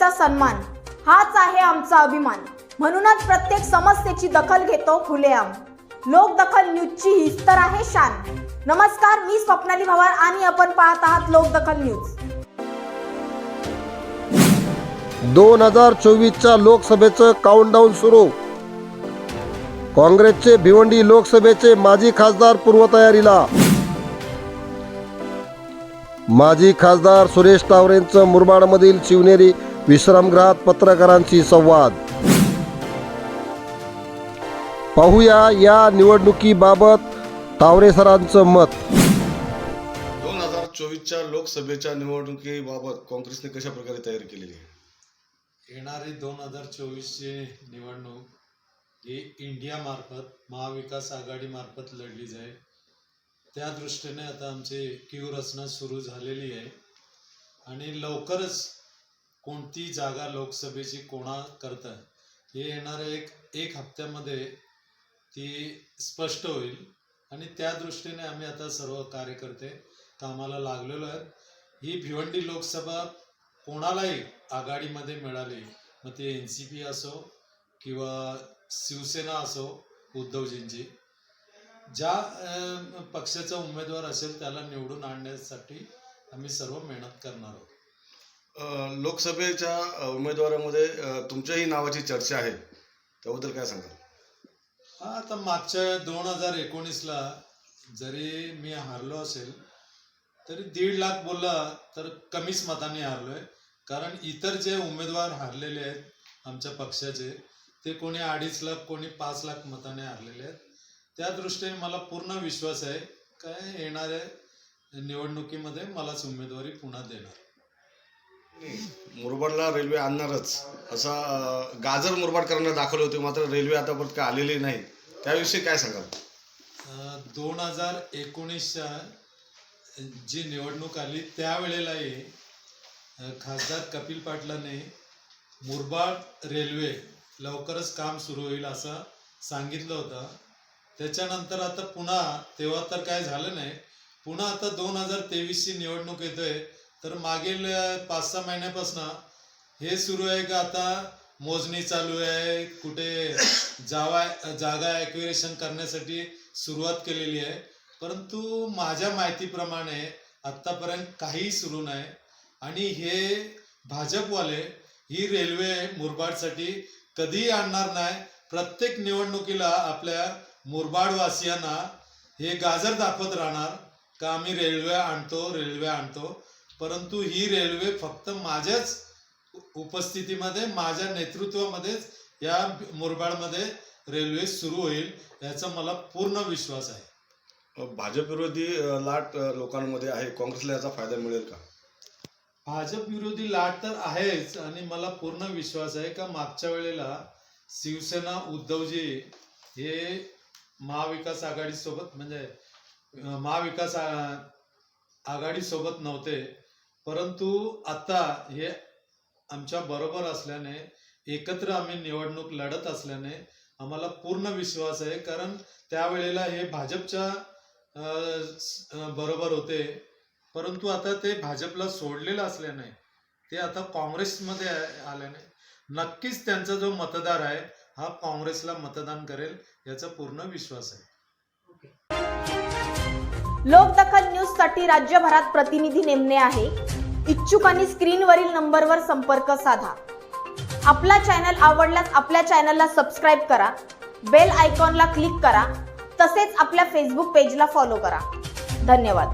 संविधान सन्मान हाच आहे आमचा अभिमान. म्हणूनच प्रत्येक समस्येची दखल घेतो खुलेआम. लोकदखल न्यूजची हीच तर आहे शान. नमस्कार मी स्वप्नाली भवार आणि आपण पाहत आहात लोकदखल न्यूज. दोन हजार चोवीसच्या लोकसभेचं काउंटडाऊन सुरू. काँग्रेसचे भिवंडी लोकसभेचे माजी खासदार पूर्वतयारीला. माजी खासदार सुरेश टावरेंचं मुरबाडमधील शिवनेरी विश्रामगृहात पत्रकारांशी संवाद. पाहूया या निवडणुकीबाबत टावरे सरांचं मत. दोन हजार चोवीसच्या लोकसभेच्या निवडणुकीबाबत काँग्रेसने कशा प्रकारे तयारी केलेली आहे? येणारी दोन हजार चोवीसची निवडणूक ही इंडियामार्फत महाविकास आघाडीमार्फत लढली जाईल त्या दृष्टीने आता आमची क्यू रचना सुरू झालेली आहे. आणि लवकरच कोणती जागा लोकसभेची कोणा करता? हे येणाऱ्या एक एक हप्त्यामध्ये ती स्पष्ट होईल. आणि त्या दृष्टीने आम्ही आता सर्व कार्यकर्ते कामाला लागलेलो आहेत. ही भिवंडी लोकसभा कोणालाही आघाडीमध्ये मिळाली मग ती एन सी पी असो किंवा शिवसेना असो उद्धवजींची ज्या पक्षाचा उमेदवार असेल त्याला निवडून आणण्यासाठी आम्ही सर्व मेहनत करणार आहोत. लोकसभेच्या उमेदवारामध्ये तुमच्याही नावाची चर्चा आहे. त्याबद्दल काय सांगाल? हा आता मागच्या दोन हजार एकोणीसला जरी मी हारलो असेल तरी दीड लाख बोलला तर कमीच मताने हारलोय. कारण इतर जे उमेदवार हारलेले आहेत आमच्या पक्षाचे ते कोणी अडीच लाख कोणी पाच लाख मताने हारलेले आहेत. त्या दृष्टीने मला पूर्ण विश्वास आहे काय येणाऱ्या निवडणुकीमध्ये मलाच उमेदवारी पुन्हा देणार. मुरबाडला रेल्वे आणणारच. असा गाजर मुरबाडकरांना दाखवले होते मात्र रेल्वे आतापर्यंत काय आलेली नाही. त्याविषयी काय सांगाल? दोन हजार एकोणीसच्या जी निवडणूक आली त्यावेळेलाही खासदार कपिल पाटलाने मुरबाड रेल्वे लवकरच काम सुरू होईल असं सांगितलं होतं. त्याच्यानंतर आता पुन्हा तेव्हा तर काय झालं नाही पुन्हा आता दोन हजार तेवीसची निवडणूक येतोय. तर मागील पाच सहा महिन्यापासून हे सुरू आहे का आता? मोजणी चालू आहे. कुठे जावा जागा ॲक्युरेशन करण्यासाठी सुरुवात केलेली आहे. परंतु माझ्या माहितीप्रमाणे आत्तापर्यंत काहीही सुरू नाही. आणि हे भाजपवाले ही रेल्वे मुरबाडसाठी कधीही आणणार नाही. प्रत्येक निवडणुकीला आपल्या मुरबाडवासियांना हे गाजर दाखवत राहणार का आम्ही रेल्वे आणतो रेल्वे आणतो? परंतु ही रेल्वे फक्त माझ्याच उपस्थितीमध्ये माझ्या नेतृत्वामध्येच या मुरबाडमध्ये रेल्वे सुरू होईल याचा मला पूर्ण विश्वास आहे. भाजप विरोधी लाट लोकांमध्ये आहे. काँग्रेसला याचा फायदा मिळेल का? भाजप विरोधी लाट तर आहेच आणि मला पूर्ण विश्वास आहे का मागच्या वेळेला शिवसेना उद्धवजी हे महाविकास आघाडीसोबत म्हणजे महाविकास आघाडीसोबत नव्हते. परंतु आता हे आमच्या बरोबर असल्याने एकत्र आम्ही निवडणूक लढत असल्याने आम्हाला पूर्ण विश्वास आहे. कारण त्यावेळेला हे भाजपच्या बरोबर होते. परंतु आता ते भाजपला सोडलेलं असल्याने ते आता काँग्रेसमध्ये आल्याने नक्कीच त्यांचा जो मतदार आहे हा काँग्रेसला मतदान करेल याचा पूर्ण विश्वास आहे. लोकदखल न्यूजसाठी राज्यभरात प्रतिनिधी नेमणे आहे. इच्छुकांनी स्क्रीनवरील नंबरवर संपर्क साधा. आपला चॅनल आवडल्यास आपल्या चॅनलला सबस्क्राईब करा. बेल आयकॉनला क्लिक करा. तसेच आपल्या फेसबुक पेजला फॉलो करा. धन्यवाद.